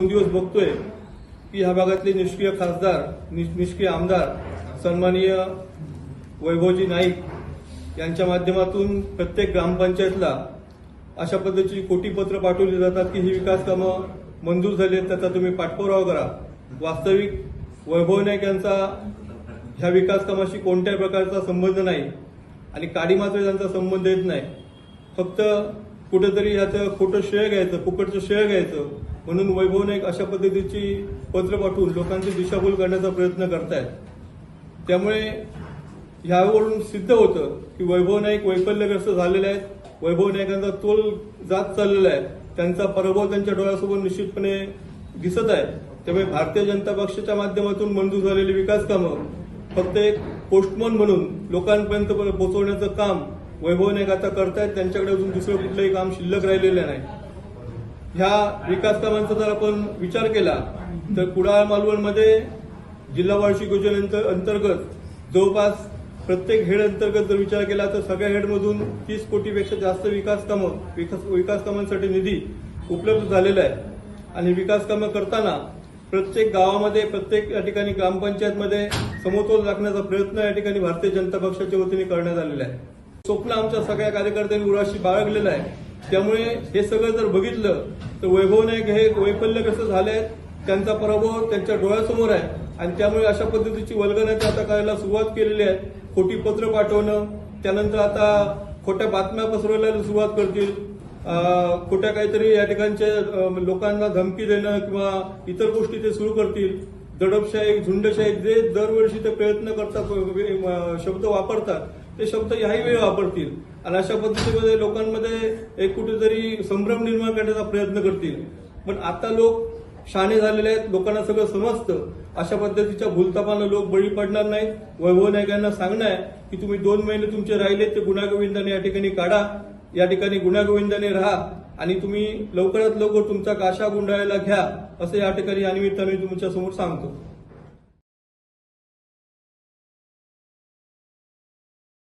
दोन दिवस बघतोय की ह्या भागातले निष्क्रिय खासदार निष्क्रिय आमदार सन्माननीय वैभवजी नाईक यांच्या माध्यमातून प्रत्येक ग्रामपंचायतला अशा पद्धतीची कोटीपत्र पाठवली जातात की ही विकास कामं मंजूर झाली आहेत त्याचा तुम्ही पाठपुरावा करा. वास्तविक वैभव नाईक यांचा ह्या विकास कामाशी कोणत्याही प्रकारचा संबंध नाही आणि काडी मात्र त्यांचा संबंध येत नाही. फक्त कुठेतरी याचं खोटं श्रेय घ्यायचं फुकटचं श्रेय घ्यायचं. म्हणून वैभव नाईक अशा पद्धतीची पत्र पाठवून लोकांची दिशाभूल करण्याचा प्रयत्न करतायत. त्यामुळे ह्यावरून सिद्ध होतं की वैभव नाईक वैफल्यग्रस्त झालेले आहेत. वैभव नाईकांचा तोल जात चाललेला आहे. त्यांचा पराभव त्यांच्या डोळ्यासमोर निश्चितपणे दिसत आहे. त्यामुळे भारतीय जनता पक्षाच्या माध्यमातून मंजूर झालेली विकास कामं फक्त एक पोस्टमन म्हणून लोकांपर्यंत पोहोचवण्याचं काम वैभव नाईक आता करतायत त्यांच्याकडे अजून दुसरं कुठलंही काम शिल्लक राहिलेलं नाही. ह्या विकास कामांचा जर आपण विचार केला तर कुडाळ मालवणमध्ये जिल्हा वार्षिक योजनेअंतर अंतर्गत जवळपास प्रत्येक हेड अंतर्गत जर विचार केला तर सगळ्या हेडमधून तीस कोटीपेक्षा जास्त विकास कामं विकास विकास कामांसाठी निधी उपलब्ध झालेला आहे. आणि विकास कामं करताना प्रत्येक गावामध्ये प्रत्येक या ठिकाणी ग्रामपंचायतमध्ये समतोल राखण्याचा प्रयत्न या ठिकाणी भारतीय जनता पक्षाच्या वतीने करण्यात आलेला आहे. स्वप्न आमच्या सगळ्या कार्यकर्त्यांनी उराशी बाळगलेलं आहे. त्यामुळे हे सगळं जर बघितलं तर वैभव नाईक हे वैफल्यग्रस्त झाले आहेत त्यांचा पराभव त्यांच्या डोळ्यासमोर आहे. आणि त्यामुळे अशा पद्धतीची वल्गना आता करायला सुरुवात केलेली आहे. खोटी पत्र पाठवणं त्यानंतर आता खोट्या बातम्या पसरवायला सुरुवात करतील. खोट्या काहीतरी या ठिकाणचे लोकांना धमकी देणं किंवा इतर गोष्टी ते सुरू करतील. दडपशाही झुंडशाही जे दरवर्षी ते प्रयत्न करतात शब्द वापरतात ते शब्द याही वेळी वापरतील. आणि अशा पद्धतीमध्ये लोकांमध्ये एक कुठेतरी संभ्रम निर्माण करण्याचा प्रयत्न करतील. पण आता लोक शाणे झालेले आहेत लोकांना सगळं समजतं. अशा पद्धतीच्या भूलतापानं लोक बळी पडणार नाहीत. वैभव नायकांना सांगणं आहे की तुम्ही दोन महिने तुमचे राहिले ते गुन्हागोविंदाने या ठिकाणी काढा. या ठिकाणी गुन्हागोविंदाने राहा. आणि तुम्ही लवकरात लवकर तुमचा काशा गुंडाळायला घ्या असं या ठिकाणी या निमित्ताने तुमच्यासमोर सांगतो.